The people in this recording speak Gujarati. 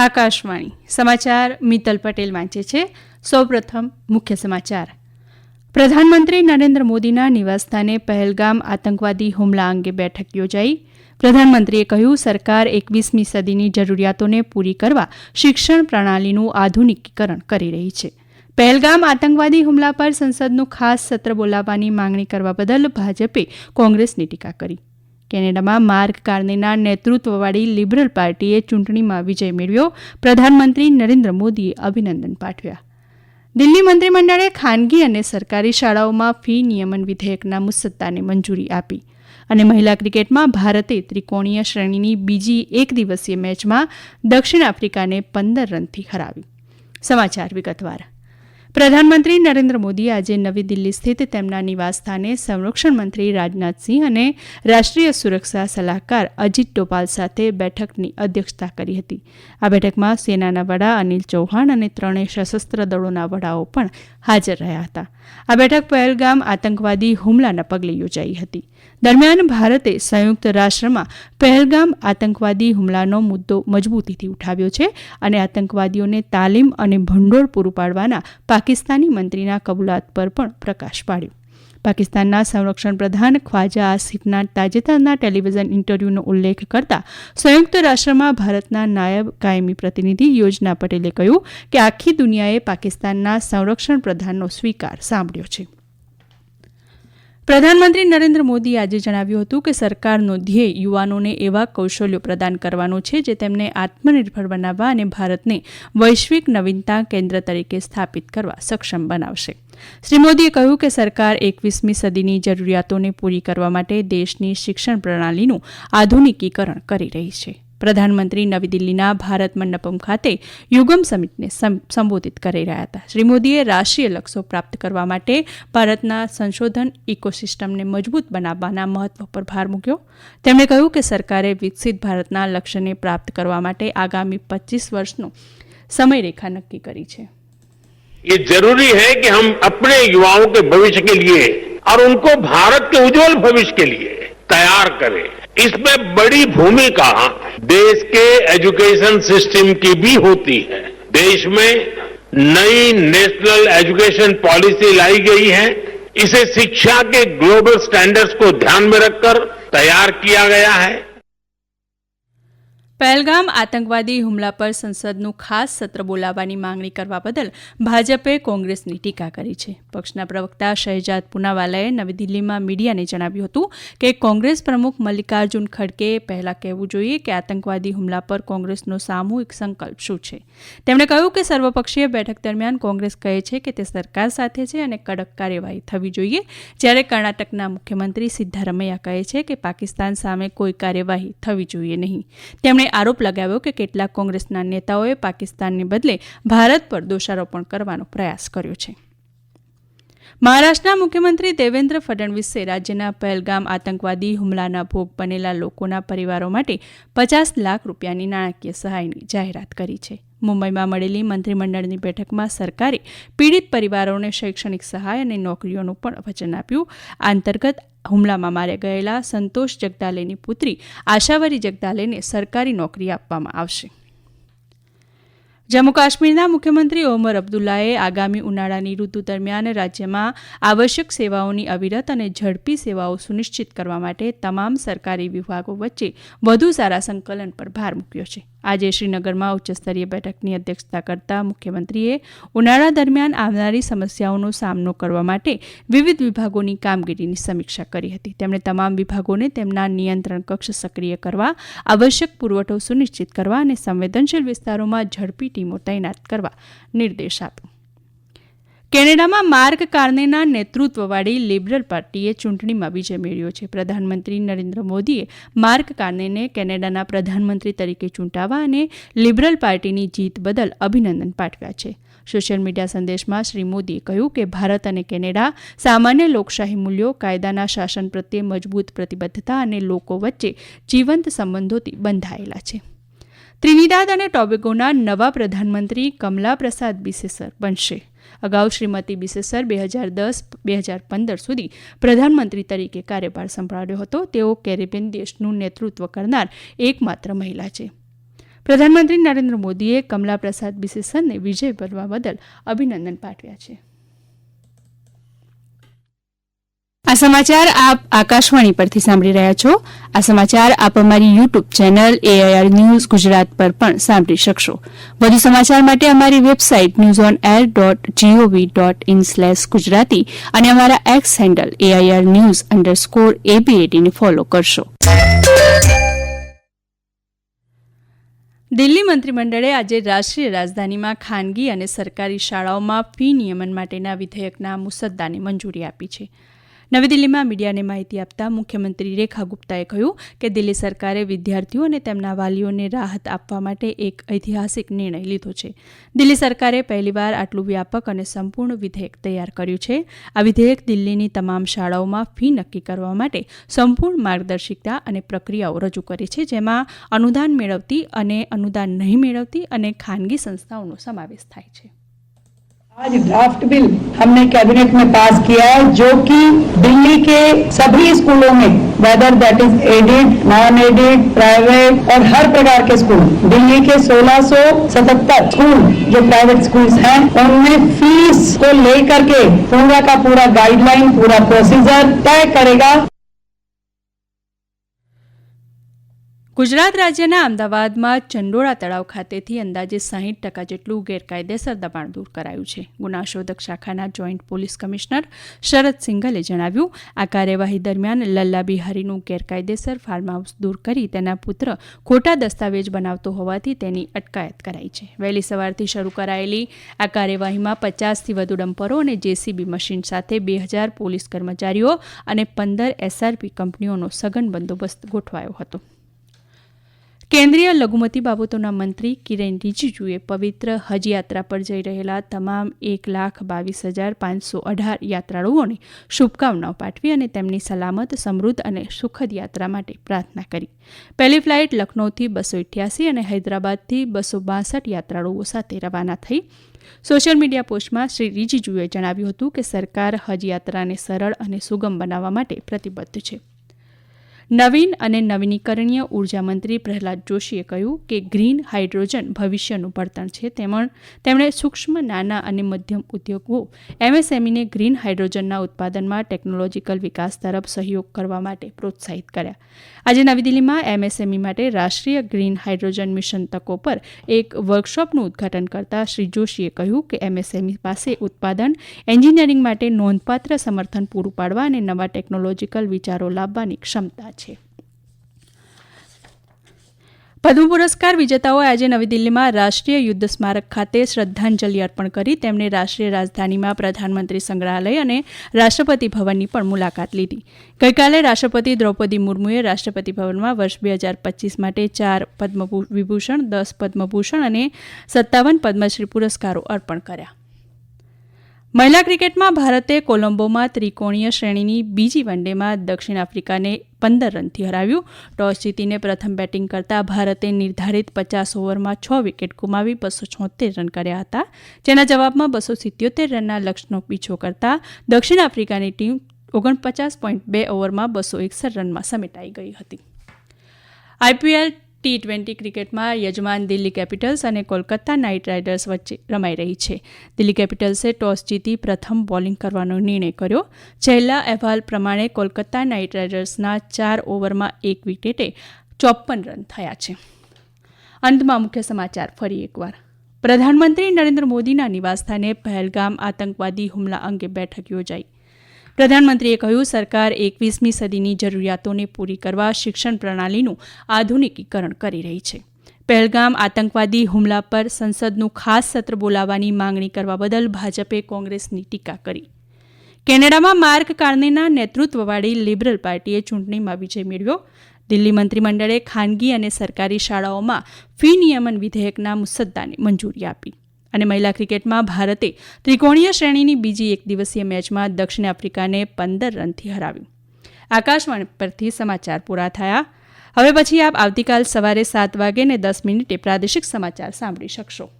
આકાશવાણી. સમાચાર મિત્તલ પટેલ વાંચે છે. સૌપ્રથમ મુખ્ય સમાચાર. પ્રધાનમંત્રી નરેન્દ્ર મોદીના નિવાસસ્થાને પહેલગામ આતંકવાદી હુમલા અંગે બેઠક યોજાઈ. પ્રધાનમંત્રીએ કહ્યું, સરકાર એકવીસમી સદીની જરૂરિયાતોને પૂરી કરવા શિક્ષણ પ્રણાલીનું આધુનિકીકરણ કરી રહી છે. પહેલગામ આતંકવાદી હુમલા પર સંસદનું ખાસ સત્ર બોલાવવાની માંગણી કરવા બદલ ભાજપે કોંગ્રેસની ટીકા કરી. કેનેડામાં માર્ક કાર્નેના નેતૃત્વવાળી લિબરલ પાર્ટીએ ચૂંટણીમાં વિજય મેળવ્યો. પ્રધાનમંત્રી નરેન્દ્ર મોદીએ અભિનંદન પાઠવ્યા. દિલ્હી મંત્રીમંડળે ખાનગી અને સરકારી શાળાઓમાં ફી નિયમન વિધેયકના મુસદ્દાને મંજૂરી આપી અને મહિલા ક્રિકેટમાં ભારતે ત્રિકોણીય શ્રેણીની બીજી એક દિવસીય મેચમાં દક્ષિણ આફ્રિકાને પંદર રનથી હરાવી. સમાચાર વિગતવાર. પ્રધાનમંત્રી નરેન્દ્ર મોદી આજે નવી દિલ્હી સ્થિત તેમના નિવાસસ્થાને સંરક્ષણ મંત્રી રાજનાથસિંહ અને રાષ્ટ્રીય સુરક્ષા સલાહકાર અજીત ડોભાલ સાથે બેઠકની અધ્યક્ષતા કરી હતી. આ બેઠકમાં સેનાના વડા અનિલ ચૌહાણ અને ત્રણેય સશસ્ત્ર દળોના વડાઓ પણ હાજર રહ્યા હતા. આ બેઠક પહેલગામ આતંકવાદી હુમલાના પગલે યોજાઈ હતી. દરમિયાન ભારતે સંયુક્ત રાષ્ટ્રમાં પહેલગામ આતંકવાદી હુમલાનો મુદ્દો મજબૂતીથી ઉઠાવ્યો છે અને આતંકવાદીઓને તાલીમ અને ભંડોળ પૂરું પાડવાના પાકિસ્તાની મંત્રીના કબૂલાત પર પણ પ્રકાશ પાડ્યો. પાકિસ્તાનના સંરક્ષણ પ્રધાન ખ્વાજા આસિફના તાજેતરના ટેલિવિઝન ઇન્ટરવ્યૂનો ઉલ્લેખ કરતા સંયુક્ત રાષ્ટ્રમાં ભારતના નાયબ કાયમી પ્રતિનિધિ યોજના પટેલે કહ્યું કે આખી દુનિયાએ પાકિસ્તાનના સંરક્ષણ પ્રધાનનો સ્વીકાર સાંભળ્યો છે. પ્રધાનમંત્રી નરેન્દ્ર મોદીએ આજે જણાવ્યું હતું કે સરકારનો ધ્યેય યુવાનોને એવા કૌશલ્યો પ્રદાન કરવાનો છે જે તેમને આત્મનિર્ભર બનાવવા અને ભારતને વૈશ્વિક નવીનતા કેન્દ્ર તરીકે સ્થાપિત કરવા સક્ષમ બનાવશે. શ્રી મોદીએ કહ્યું કે સરકાર એકવીસમી સદીની જરૂરિયાતોને પૂરી કરવા માટે દેશની શિક્ષણ પ્રણાલીનું આધુનિકીકરણ કરી રહી છે. પ્રધાનમંત્રી નવી દિલ્હીના ભારત મંડપમ ખાતે યુગમ સમિટને સંબોધિત કરી રહ્યા હતા શ્રી મોદીએ રાષ્ટ્રીય લક્ષ્યો પ્રાપ્ત કરવા માટે ભારતના સંશોધન ઇકોસિસ્ટમને મજબૂત બનાવવાના મહત્વ પર ભાર મૂક્યો તેમણે કહ્યું કે સરકારે વિકસિત ભારતના લક્ષ્યને પ્રાપ્ત કરવા માટે આગામી પચીસ વર્ષનો સમયરેખા નક્કી કરી છે ये जरूरी है कि हम अपने युवाओं के भविष्य के लिए और उनको भारत के उज्जवल भविष्य के लिए तैयार करें इसमें बड़ी भूमिका देश के एजुकेशन सिस्टम की भी होती है। देश में नई नेशनल एजुकेशन पॉलिसी लाई गई है। इसे शिक्षा के ग्लोबल स्टैंडर्ड्स को ध्यान में रखकर तैयार किया गया है। પહેલગામ આતંકવાદી હુમલા પર સંસદનું ખાસ સત્ર બોલાવવાની માંગણી કરવા બદલ ભાજપે કોંગ્રેસની ટીકા કરી છે. પક્ષના પ્રવક્તા શહેજાદ પુનાવાલાએ નવી દિલ્હીમાં મીડિયાને જણાવ્યું હતું કે કોંગ્રેસ પ્રમુખ મલ્લિકાર્જુન ખડગેએ પહેલા કહેવું જોઈએ કે આતંકવાદી હુમલા પર કોંગ્રેસનો સામૂહિક સંકલ્પ શું છે? તેમણે કહ્યું કે સર્વપક્ષીય બેઠક દરમિયાન કોંગ્રેસ કહે છે કે તે સરકાર સાથે છે અને કડક કાર્યવાહી થવી જોઈએ, જ્યારે કર્ણાટકના મુખ્યમંત્રી સિદ્ધારમૈયા કહે છે કે પાકિસ્તાન સામે કોઈ કાર્યવાહી થવી જોઈએ નહીં. તેમણે આરોપ લગાવ્યો કે કેટલાક કોંગ્રેસના નેતાઓએ પાકિસ્તાનને બદલે ભારત પર દોષારોપણ કરવાનો પ્રયાસ કર્યો છે. મહારાષ્ટ્રના મુખ્યમંત્રી દેવેન્દ્ર ફડણવીસે રાજ્યના પહેલગામ આતંકવાદી હુમલાના ભોગ બનેલા લોકોના પરિવારો માટે પચાસ લાખ રૂપિયાની નાણાકીય સહાયની જાહેરાત કરી છે. મુંબઈમાં મળેલી મંત્રીમંડળની બેઠકમાં સરકારે પીડિત પરિવારોને શૈક્ષણિક સહાય અને નોકરીઓનું પણ વચન આપ્યું. આ અંતર્ગત હુમલામાં માર્યા ગયેલા સંતોષ જગદાલેની પુત્રી આશાવરી જગદાલેને સરકારી નોકરી આપવામાં આવશે. જમ્મુ કાશ્મીરના મુખ્યમંત્રી ઓમર અબ્દુલ્લાએ આગામી ઉનાળાની ઋતુ દરમિયાન રાજ્યમાં આવશ્યક સેવાઓની અવિરત અને ઝડપી સેવાઓ સુનિશ્ચિત કરવા માટે તમામ સરકારી વિભાગો વચ્ચે વધુ સારા સંકલન પર ભાર મૂક્યો છે. આજે શ્રીનગરમાં ઉચ્ચસ્તરીય બેઠકની અધ્યક્ષતા કરતા મુખ્યમંત્રીએ ઉનાળા દરમિયાન આવનારી સમસ્યાઓનો સામનો કરવા માટે વિવિધ વિભાગોની કામગીરીની સમીક્ષા કરી હતી. તેમણે તમામ વિભાગોને તેમના નિયંત્રણ કક્ષ સક્રિય કરવા, આવશ્યક પુરવઠો સુનિશ્ચિત કરવા અને સંવેદનશીલ વિસ્તારોમાં ઝડપી ટીમો તૈનાત કરવા નિર્દેશ આપ્યો. કેનેડામાં માર્ક કાર્નેના નેતૃત્વવાળી લિબરલ પાર્ટીએ ચૂંટણીમાં વિજય મેળવ્યો છે. પ્રધાનમંત્રી નરેન્દ્ર મોદીએ માર્ક કાર્નેને કેનેડાના પ્રધાનમંત્રી તરીકે ચૂંટાવા અને લિબરલ પાર્ટીની જીત બદલ અભિનંદન પાઠવ્યા છે. સોશિયલ મીડિયા સંદેશમાં શ્રી મોદીએ કહ્યું કે ભારત અને કેનેડા સામાન્ય લોકશાહી મૂલ્યો, કાયદાના શાસન પ્રત્યે મજબૂત પ્રતિબદ્ધતા અને લોકો વચ્ચે જીવંત સંબંધોથી બંધાયેલા છે. ત્રિનિદાદ અને ટોબેગોના નવા પ્રધાનમંત્રી કમલા પ્રસાદ બિસેસર બનશે. અગાઉ શ્રીમતી બિસેસર બે હજાર દસ, બે હજાર પંદર સુધી પ્રધાનમંત્રી તરીકે કાર્યભાર સંભાળ્યો હતો. તેઓ કેરેબિયન દેશનું નેતૃત્વ કરનાર એકમાત્ર મહિલા છે. પ્રધાનમંત્રી નરેન્દ્ર મોદીએ કમલા પ્રસાદ બિસેસરને વિજય બનવા બદલ અભિનંદન પાઠવ્યા છે. આ સમાચાર આપ આકાશવાણી પરથી સાંભળી રહ્યા છો. આ સમાચાર આપ અમારી YouTube channel AIR news Gujarat પર પણ સાંભળી શકશો. વધુ સમાચાર માટે અમારી website news on air dot GOV dot in slash Gujarati અને અમારા X handle AIR news underscore એબીએટીને follow કરશો. દિલ્હી મંત્રીમંડળે આજે રાષ્ટ્રીય રાજધાનીમાં ખાનગી અને સરકારી શાળાઓમાં ફી નિયમન માટેના વિધેયકના મુસદ્દાને મંજૂરી આપી છે. નવી દિલ્હીમાં મીડિયાને માહિતી આપતા મુખ્યમંત્રી રેખા ગુપ્તાએ કહ્યું કે દિલ્હી સરકારે વિદ્યાર્થીઓ અને તેમના વાલીઓને રાહત આપવા માટે એક ઐતિહાસિક નિર્ણય લીધો છે. દિલ્હી સરકારે પહેલીવાર આટલું વ્યાપક અને સંપૂર્ણ વિધેયક તૈયાર કર્યું છે. આ વિધેયક દિલ્હીની તમામ શાળાઓમાં ફી નક્કી કરવા માટે સંપૂર્ણ માર્ગદર્શિકા અને પ્રક્રિયાઓ રજૂ કરી છે, જેમાં અનુદાન મેળવતી અને અનુદાન નહીં મેળવતી અને ખાનગી સંસ્થાઓનો સમાવેશ થાય છે. आज ड्राफ्ट बिल हमने कैबिनेट में पास किया है, जो कि दिल्ली के सभी स्कूलों में whether that is aided non aided private और हर प्रकार के स्कूल दिल्ली के 1677 स्कूल जो प्राइवेट स्कूल्स हैं, उनमें फ़ीस को लेकर के पूरा का पूरा गाइडलाइन पूरा प्रोसीजर तय करेगा। ગુજરાત રાજ્યના અમદાવાદમાં ચંડોળા તળાવ ખાતેથી અંદાજે સાહીઠ ટકા જેટલું ગેરકાયદેસર દબાણ દૂર કરાયું છે. ગુનાશોધક શાખાના જોઈન્ટ પોલીસ કમિશનર શરદ સિંઘલે જણાવ્યું, આ કાર્યવાહી દરમિયાન લલ્લા બિહારીનું ગેરકાયદેસર ફાર્મ હાઉસ દૂર કરી તેના પુત્ર ખોટા દસ્તાવેજ બનાવતો હોવાથી તેની અટકાયત કરાઈ છે. વહેલી સવારથી શરૂ કરાયેલી આ કાર્યવાહીમાં પચાસથી વધુ ડમ્પરો અને જેસીબી મશીન સાથે બે હજાર પોલીસ કર્મચારીઓ અને પંદર એસઆરપી કંપનીઓનો સઘન બંદોબસ્ત ગોઠવાયો હતો. કેન્દ્રીય લઘુમતી બાબતોના મંત્રી કિરેન રિજિજુએ પવિત્ર હજ યાત્રા પર જઈ રહેલા તમામ એક લાખ બાવીસ હજાર પાંચસો અઢાર યાત્રાળુઓને શુભકામનાઓ પાઠવી અને તેમની સલામત, સમૃદ્ધ અને સુખદ યાત્રા માટે પ્રાર્થના કરી. પહેલી ફ્લાઇટ લખનૌથી બસો ઇઠ્યાસી અને હૈદરાબાદથી બસો બાસઠ યાત્રાળુઓ સાથે રવાના થઈ. સોશિયલ મીડિયા પોસ્ટમાં શ્રી રિજિજુએ જણાવ્યું હતું કે સરકાર હજ યાત્રાને સરળ અને સુગમ બનાવવા માટે પ્રતિબદ્ધ છે. નવીન અને નવીનીકરણીય ઊર્જા મંત્રી પ્રહલાદ જોશીએ કહ્યું કે ગ્રીન હાઇડ્રોજન ભવિષ્યનું બળતણ છે. તેમણે સૂક્ષ્મ, નાના અને મધ્યમ ઉદ્યોગો એમએસએમઈને ગ્રીન હાઇડ્રોજનના ઉત્પાદનમાં ટેકનોલોજીકલ વિકાસ તરફ સહયોગ કરવા માટે પ્રોત્સાહિત કર્યા. આજે નવી દિલ્હીમાં એમએસએમઈ માટે રાષ્ટ્રીય ગ્રીન હાઇડ્રોજન મિશન તકો પર એક વર્કશોપનું ઉદ્ઘાટન કરતા શ્રી જોશીએ કહ્યું કે એમએસએમઈ પાસે ઉત્પાદન, એન્જિનિયરિંગ માટે નોંધપાત્ર સમર્થન પૂરું પાડવા અને નવા ટેકનોલોજીકલ વિચારો લાવવાની ક્ષમતા છે. પદ્મ પુરસ્કાર વિજેતાઓએ આજે નવી દિલ્હીમાં રાષ્ટ્રીય યુદ્ધ સ્મારક ખાતે શ્રદ્ધાંજલિ અર્પણ કરી, તેમણે રાષ્ટ્રીય રાજધાનીમાં પ્રધાનમંત્રી સંગ્રહાલય અને રાષ્ટ્રપતિ ભવનની પણ મુલાકાત લીધી. ગઈકાલે રાષ્ટ્રપતિ દ્રૌપદી મુર્મુએ રાષ્ટ્રપતિ ભવનમાં વર્ષ બે હજાર પચીસ માટે ચાર પદ્મ વિભૂષણ, દસ પદ્મભૂષણ અને સત્તાવન પદ્મશ્રી પુરસ્કારો અર્પણ કર્યા. મહિલા ક્રિકેટમાં ભારતે કોલંબોમાં ત્રિકોણીય શ્રેણીની બીજી વનડેમાં દક્ષિણ આફ્રિકાને પંદર રનથી હરાવ્યું. ટોસ જીતીને પ્રથમ બેટિંગ કરતા ભારતે નિર્ધારિત પચાસ ઓવરમાં છ વિકેટ ગુમાવી બસો છોતેર રન કર્યા હતા. જેના જવાબમાં બસો સિત્યોતેર રનના લક્ષ્યનો પીછો કરતા દક્ષિણ આફ્રિકાની ટીમ ઓગણપચાસ પોઈન્ટ બે ઓવરમાં બસો એકસઠ રનમાં સમેટાઈ ગઈ હતી. આઈપીએલ ટી ટ્વેન્ટી ક્રિકેટમાં યજમાન દિલ્હી કેપિટલ્સ અને કોલકાતા નાઇટ રાઇડર્સ વચ્ચે રમાઈ રહી છે. દિલ્હી કેપિટલ્સે ટોસ જીતી પ્રથમ બોલિંગ કરવાનો નિર્ણય કર્યો. છેલ્લા અહેવાલ પ્રમાણે કોલકાતા નાઇટ રાઇડર્સના ચાર ઓવરમાં એક વિકેટે ચોપન રન થયા છે. અંતમાં મુખ્ય સમાચાર ફરી એકવાર. પ્રધાનમંત્રી નરેન્દ્ર મોદીના નિવાસસ્થાને પહેલગામ આતંકવાદી હુમલા અંગે બેઠક યોજાઈ. પ્રધાનમંત્રીએ કહ્યું, સરકાર એકવીસમી સદીની જરૂરિયાતોને પૂરી કરવા શિક્ષણ પ્રણાલીનું આધુનિકીકરણ કરી રહી છે. પહેલગામ આતંકવાદી હુમલા પર સંસદનું ખાસ સત્ર બોલાવવાની માંગણી કરવા બદલ ભાજપે કોંગ્રેસની ટીકા કરી. કેનેડામાં માર્ક કાર્નેના નેતૃત્વવાળી લિબરલ પાર્ટીએ ચૂંટણીમાં વિજય મેળવ્યો. દિલ્હી મંત્રીમંડળે ખાનગી અને સરકારી શાળાઓમાં ફી નિયમન વિધેયકના મુસદ્દાને મંજૂરી આપી. અને મહિલા ક્રિકેટમાં ભારતે ત્રિકોણીય શ્રેણીની બીજી એક દિવસીય મેચમાં દક્ષિણ આફ્રિકાને પંદર રનથી હરાવ્યું. આકાશવાણી પરથી સમાચાર પૂરા થયા. હવે પછી આપ આવતીકાલ સવારે સાત વાગે ને દસ મિનિટે પ્રાદેશિક સમાચાર સાંભળી શકશો.